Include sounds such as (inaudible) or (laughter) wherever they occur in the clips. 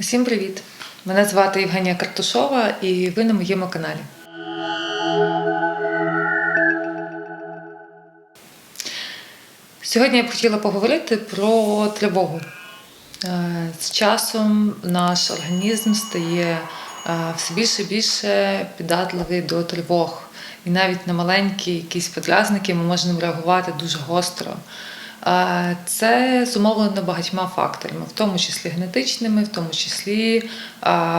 Усім привіт! Мене звати Євгенія Картушова і ви на моєму каналі. Сьогодні я б хотіла поговорити про тривогу. Е, З часом наш організм стає е, все більше і більше піддатливий до тривог. І навіть на маленькі якісь подразники ми можемо реагувати дуже гостро. Це зумовлено багатьма факторами, в тому числі генетичними, в тому числі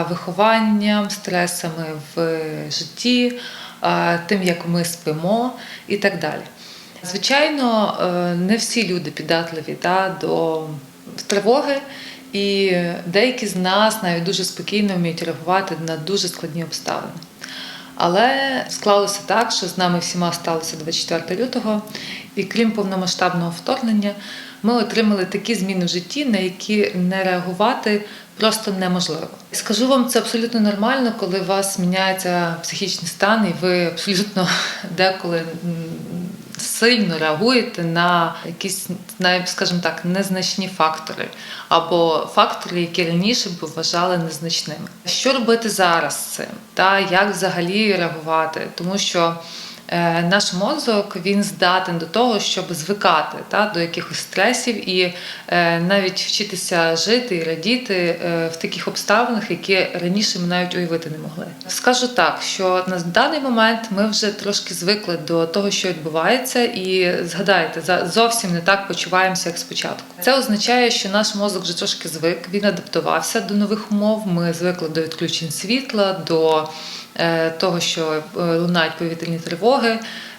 вихованням, стресами в житті, е, тим, як ми спимо і так далі. Звичайно, е, не всі люди піддатливі та, до тривоги, і деякі з нас навіть дуже спокійно вміють реагувати на дуже складні обставини. Але склалося так, що з нами всіма сталося 24 лютого, і крім повномасштабного вторгнення, ми отримали такі зміни в житті, на які не реагувати просто неможливо. Скажу вам, це абсолютно нормально, коли у вас міняється психічний стан, і ви абсолютно (laughs) деколи сильно реагуєте на якісь, навіть, скажімо так, незначні фактори або фактори, які раніше б вважали незначними. Що робити зараз з цим? Та як взагалі реагувати? Тому що наш мозок він здатен до того, щоб звикати та, до якихось стресів і е, навіть вчитися жити і радіти е, в таких обставинах, які раніше ми навіть уявити не могли. Скажу так, що на даний момент ми вже трошки звикли до того, що відбувається, і згадайте, зовсім не так почуваємося, як спочатку. Це означає, що наш мозок вже трошки звик, він адаптувався до нових умов. Ми звикли до відключень світла, до е, того, що е, лунають повітряні тривоги.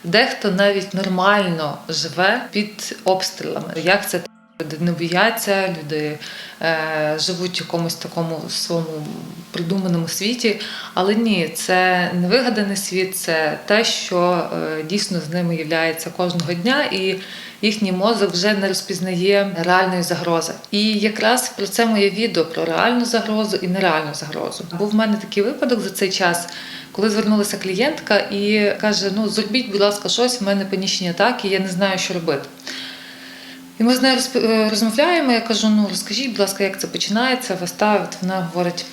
Дехто навіть нормально живе під обстрілами. Як це люди не бояться, люди е, живуть в якомусь такому своєму придуманому світі. Але ні, це не вигаданий світ, це те, що е, дійсно з ними являється кожного дня, і їхній мозок вже не розпізнає реальної загрози. І якраз про це моє відео про реальну загрозу і нереальну загрозу. Був в мене такий випадок за цей час. Коли звернулася клієнтка і каже: Ну зробіть, будь ласка, щось, в мене панічні атаки, я не знаю, що робити. І ми з нею е, розмовляємо. Я кажу: ну розкажіть, будь ласка, як це починається, виставить. Вона говорить.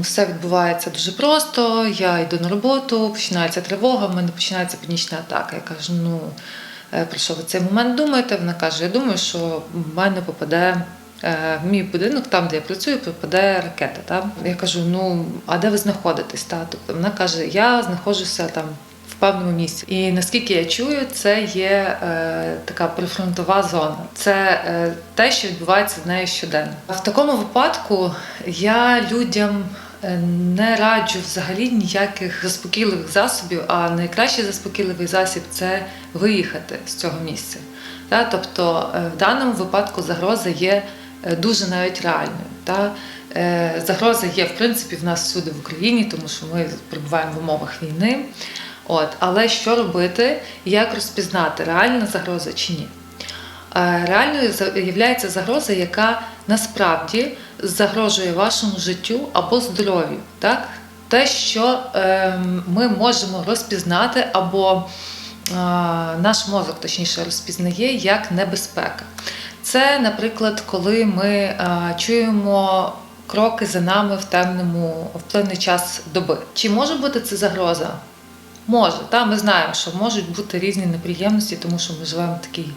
Все відбувається дуже просто. Я йду на роботу, починається тривога, в мене починається панічна атака. Я кажу: ну е, про що ви цей момент думаєте? Вона каже: Я думаю, що в мене попаде в мій будинок, там, де я працюю, попаде ракета. Та? Я кажу: ну а де ви знаходитесь? Та? Тобто вона каже: Я знаходжуся там в певному місці. І наскільки я чую, це є е, така прифронтова зона. Це е, те, що відбувається з нею щоденно. В такому випадку я людям. е, Не раджу взагалі ніяких заспокійливих засобів, а найкращий заспокійливий засіб це виїхати з цього місця. Тобто е, в даному випадку загроза є е, дуже навіть реальною. Та? Е, Загроза є в принципі в нас всюди в Україні, тому що ми перебуваємо в умовах війни. От, але що робити, як розпізнати, реальна загроза чи ні? Е, Реальною є загроза, яка насправді загрожує вашому життю або здоров'ю. Так? Те, що е, ми можемо розпізнати, або е, наш мозок точніше розпізнає як небезпека. Це, наприклад, коли ми е, чуємо кроки за нами в темному в певний час доби. Чи може бути це загроза? Може, та ми знаємо, що можуть бути різні неприємності, тому що ми живемо в такій,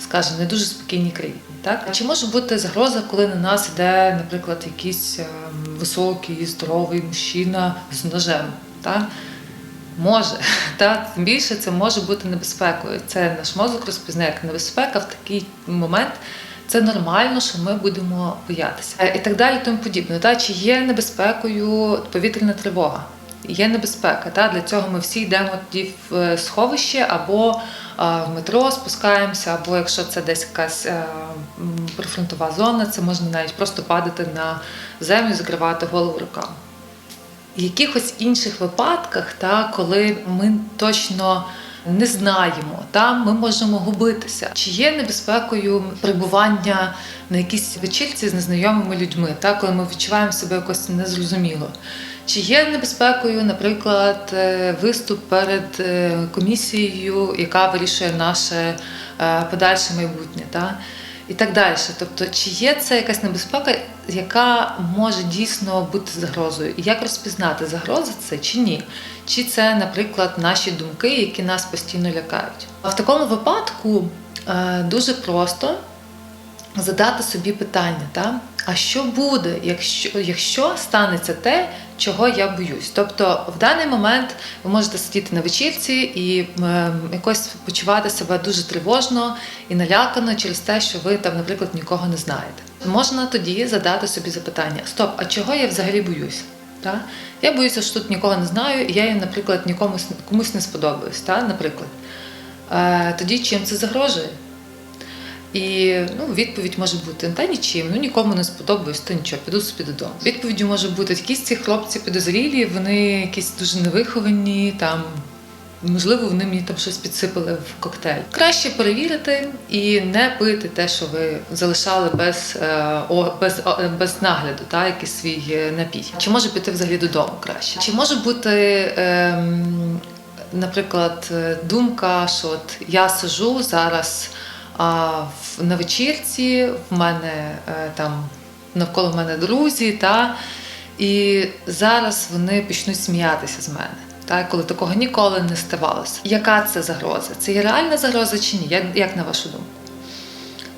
скажімо, не дуже спокійній країні. Так чи може бути загроза, коли на нас йде, наприклад, якийсь ем, високий, здоровий мужчина з ножем? Так? Може, (laughs) та тим більше це може бути небезпекою. Це наш мозок розпізнає як небезпека в такий момент. Це нормально, що ми будемо боятися Е, і так далі, тому подібне. Та чи є небезпекою повітряна тривога? Є небезпека. Та для цього ми всі йдемо тоді в е, сховище або а, в метро спускаємося, або якщо це десь якась е, прифронтова зона, це можна навіть просто падати на землю, закривати голову руками. В якихось інших випадках, та, коли ми точно не знаємо, та, ми можемо губитися. Чи є небезпекою перебування на якійсь вечірці з незнайомими людьми, та, коли ми відчуваємо себе якось незрозуміло? Чи є небезпекою, наприклад, е, виступ перед е, комісією, яка вирішує наше е, подальше майбутнє? Та? І так далі. Тобто, чи є це якась небезпека, яка може дійсно бути загрозою? І як розпізнати, загроза це чи ні? Чи це, наприклад, наші думки, які нас постійно лякають? А в такому випадку е, дуже просто задати собі питання, та? А що буде, якщо, якщо станеться те, чого я боюсь? Тобто, в даний момент ви можете сидіти на вечірці і е, якось почувати себе дуже тривожно і налякано через те, що ви там, наприклад, нікого не знаєте. Можна тоді задати собі запитання: Стоп, а чого я взагалі боюсь? Та? Я боюся, що тут нікого не знаю, і я, наприклад, нікому комусь не сподобаюсь. Та? Наприклад. Е, тоді чим це загрожує? І ну, відповідь може бути та нічим, ну нікому не сподобаюсь, то нічого, піду собі додому. Відповіддю може бути якісь ці хлопці підозрілі, вони якісь дуже невиховані, там можливо, вони мені там щось підсипали в коктейль. Краще перевірити і не пити те, що ви залишали без е, без, без нагляду, та якийсь свій е, напій. Чи може піти взагалі додому краще? Чи може бути. ем, Наприклад, е, думка, що от я сижу зараз а, на вечірці, в мене е, там навколо мене друзі, та, і зараз вони почнуть сміятися з мене. Та, коли такого ніколи не ставалося. Яка це загроза? Це є реальна загроза чи ні? Як, як на вашу думку?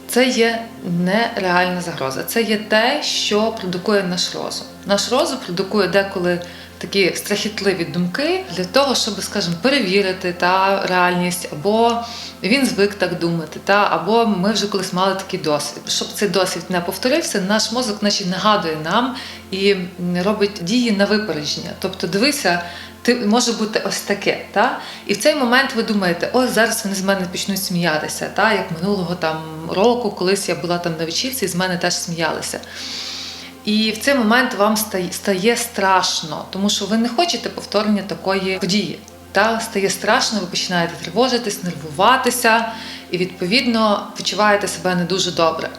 Це є нереальна загроза. Це є те, що продукує наш розум. Наш розум продукує деколи такі страхітливі думки для того, щоб, скажімо, перевірити та реальність, або він звик так думати, та або ми вже колись мали такий досвід. Щоб цей досвід не повторився, наш мозок, наче нагадує нам і робить дії на випередження. Тобто, дивися. Ти може бути ось таке, та і в цей момент ви думаєте, ось зараз вони з мене почнуть сміятися, та як минулого там року, колись я була там на вечірці, і з мене теж сміялися. І в цей момент вам стає, страшно, тому що ви не хочете повторення такої події. Та стає страшно, ви починаєте тривожитись, нервуватися, і відповідно почуваєте себе не дуже добре.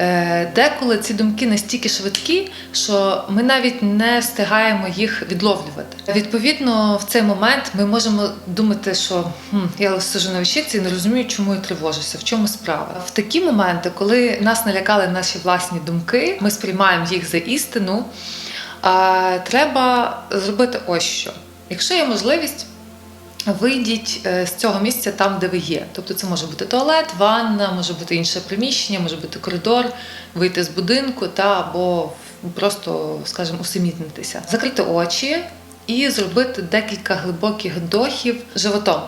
Е, Деколи ці думки настільки швидкі, що ми навіть не встигаємо їх відловлювати. Відповідно, в цей момент ми можемо думати, що хм, я сижу на вечірці і не розумію, чому я тривожуся, в чому справа. В такі моменти, коли нас налякали наші власні думки, ми сприймаємо їх за істину. А треба зробити ось що. Якщо є можливість, Вийдіть е, з цього місця там, де ви є. Тобто це може бути туалет, ванна, може бути інше приміщення, може бути коридор, вийти з будинку та або просто, скажімо, усамітнитися, закрити очі і зробити декілька глибоких вдохів животом,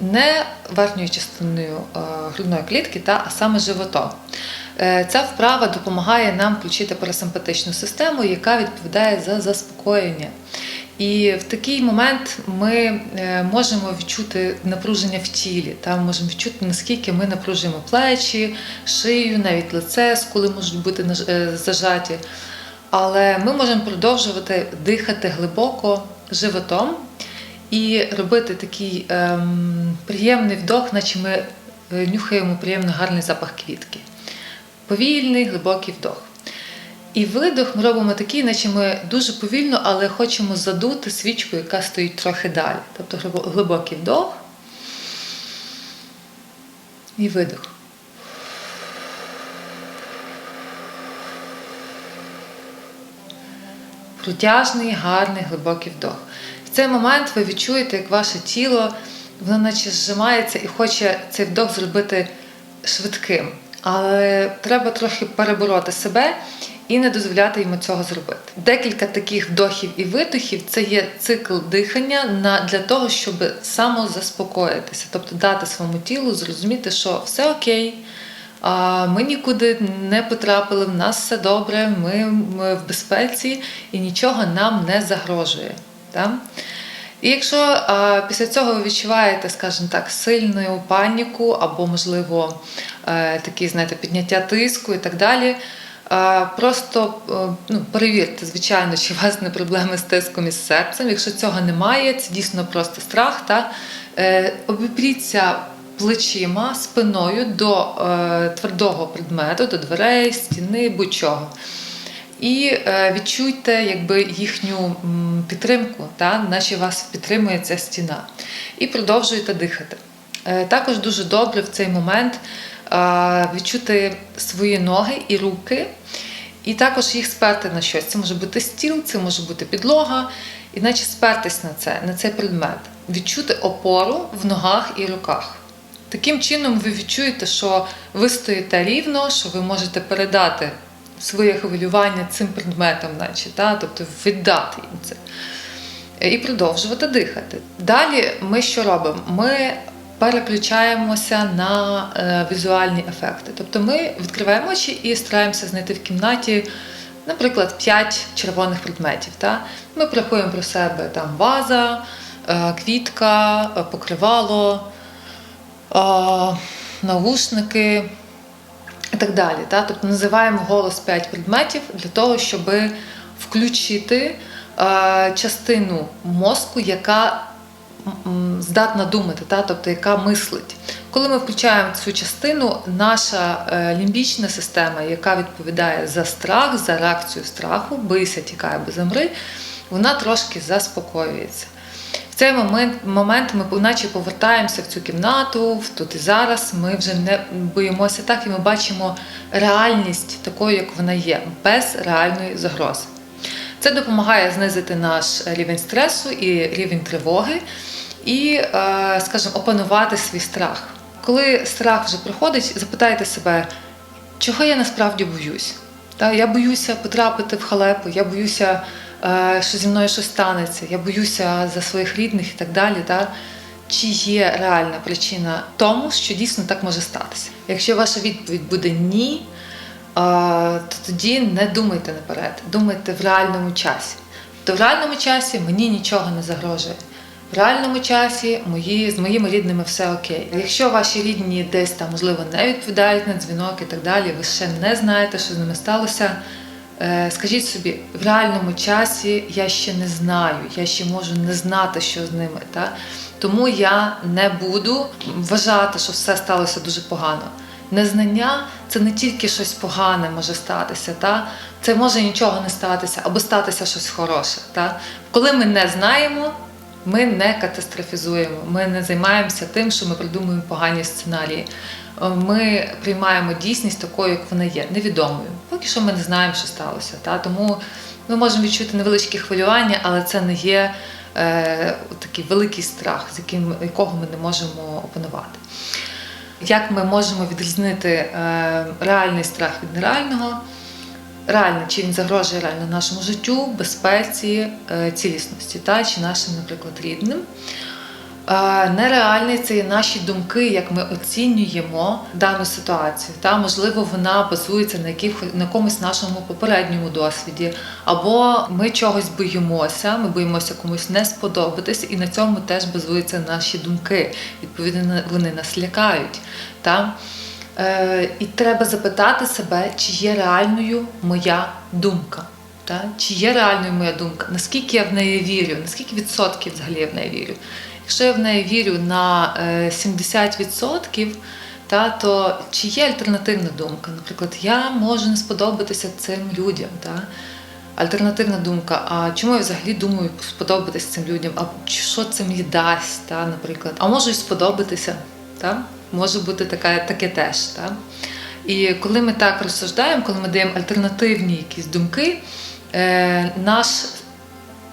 не верхньою частиною е, грудної клітки, та, а саме животом. Е, Ця вправа допомагає нам включити парасимпатичну систему, яка відповідає за заспокоєння. І в такий момент ми е, можемо відчути напруження в тілі, та можемо відчути, наскільки ми напружуємо плечі, шию, навіть лице, коли можуть бути е, зажаті. Але ми можемо продовжувати дихати глибоко животом і робити такий ем, приємний вдох, наче ми е, нюхаємо приємно гарний запах квітки. Повільний, глибокий вдох. І видох ми робимо такий, наче ми дуже повільно, але хочемо задути свічку, яка стоїть трохи далі. Тобто глибокий вдох і видох. Протяжний, гарний, глибокий вдох. В цей момент ви відчуєте, як ваше тіло воно наче зжимається і хоче цей вдох зробити швидким. Але треба трохи перебороти себе і не дозволяти йому цього зробити. Декілька таких вдохів і видохів це є цикл дихання на, для того, щоб самозаспокоїтися, тобто дати своєму тілу зрозуміти, що все окей. Ми нікуди не потрапили, в нас все добре, ми, ми в безпеці і нічого нам не загрожує. Так? І якщо а, після цього ви відчуваєте, скажімо так, сильну паніку або, можливо, е, такі, знаєте, підняття тиску і так далі, просто е, ну, перевірте, звичайно, чи у вас не проблеми з тиском і з серцем. Якщо цього немає, це дійсно просто страх, та е, обіпріться плечима, спиною до е, твердого предмету, до дверей, стіни, будь-чого. І відчуйте якби, їхню підтримку, та, наче вас підтримує ця стіна. І продовжуйте дихати. Також дуже добре в цей момент відчути свої ноги і руки, і також їх сперти на щось. Це може бути стіл, це може бути підлога, і наче спертись на це, на цей предмет, відчути опору в ногах і руках. Таким чином ви відчуєте, що ви стоїте рівно, що ви можете передати своє хвилювання цим предметам, наче, та? тобто віддати їм це. І продовжувати дихати. Далі ми що робимо? Ми переключаємося на е, візуальні ефекти. Тобто ми відкриваємо очі і стараємося знайти в кімнаті, наприклад, 5 червоних предметів. Та? Ми порахуємо про себе там ваза, е, квітка, е, покривало, навушники і так далі. Та? Тобто називаємо голос 5 предметів для того, щоб включити е, частину мозку, яка здатна думати, та? тобто яка мислить. Коли ми включаємо цю частину, наша е, лімбічна система, яка відповідає за страх, за реакцію страху, бийся, тікай або замри, вона трошки заспокоюється. В цей момент, момент ми наче повертаємося в цю кімнату, в тут і зараз. Ми вже не боїмося так, і ми бачимо реальність такою, як вона є, без реальної загрози. Це допомагає знизити наш рівень стресу і рівень тривоги, і, е, скажімо, опанувати свій страх. Коли страх вже проходить, запитайте себе, чого я насправді боюсь. Я боюся потрапити в халепу, я боюся, е, що зі мною щось станеться, я боюся за своїх рідних і так далі. Чи є реальна причина тому, що дійсно так може статися? Якщо ваша відповідь буде ні, е, то тоді не думайте наперед, думайте в реальному часі. То в реальному часі мені нічого не загрожує. В реальному часі мої, з моїми рідними все окей. Якщо ваші рідні десь там, можливо, не відповідають на дзвінок і так далі, ви ще не знаєте, що з ними сталося. е, Скажіть собі, в реальному часі я ще не знаю, я ще можу не знати, що з ними. Та? Тому я не буду вважати, що все сталося дуже погано. Незнання це не тільки щось погане може статися, та? це може нічого не статися або статися щось хороше. Та? Коли ми не знаємо, ми не катастрофізуємо, ми не займаємося тим, що ми придумуємо погані сценарії. Е, Ми приймаємо дійсність такою, як вона є, невідомою. Поки що ми не знаємо, що сталося. Та? Тому ми можемо відчути невеличкі хвилювання, але це не є е, такий великий страх, з яким якого ми не можемо опанувати. Як ми можемо відрізнити е, реальний страх від нереального? Реально, чи він загрожує реально нашому життю, безпеці, е, цілісності, та, чи нашим, наприклад, рідним. Е, Нереальний це є наші думки, як ми оцінюємо дану ситуацію. Та, можливо, вона базується на, яких, на якомусь нашому попередньому досвіді, або ми чогось боїмося, ми боїмося комусь не сподобатись, і на цьому теж базуються наші думки. Відповідно, вони нас лякають. Та? Е, і треба запитати себе, чи є реальною моя думка. Та? Чи є реальною моя думка? Наскільки я в неї вірю? Наскільки відсотків взагалі я в неї вірю? Якщо я в неї вірю на е, 70%, та, то чи є альтернативна думка? Наприклад, я можу не сподобатися цим людям. Та? Альтернативна думка, а чому я взагалі думаю сподобатися цим людям? А що це мені дасть, та, наприклад? А можу і сподобатися. Та? Може бути така, таке теж. Та? І коли ми так розсуждаємо, коли ми даємо альтернативні якісь думки, е, наш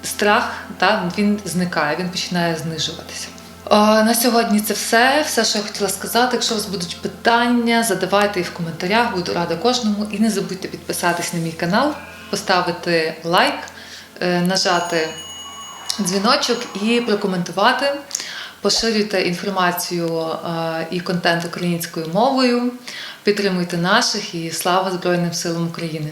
страх та, він зникає, він починає знижуватися. Е, на сьогодні це все. Все, що я хотіла сказати. Якщо у вас будуть питання, задавайте їх в коментарях, буду рада кожному. І не забудьте підписатись на мій канал, поставити лайк, е, нажати дзвіночок і прокоментувати. Поширюйте інформацію е, і контент українською мовою, підтримуйте наших і слава Збройним силам України.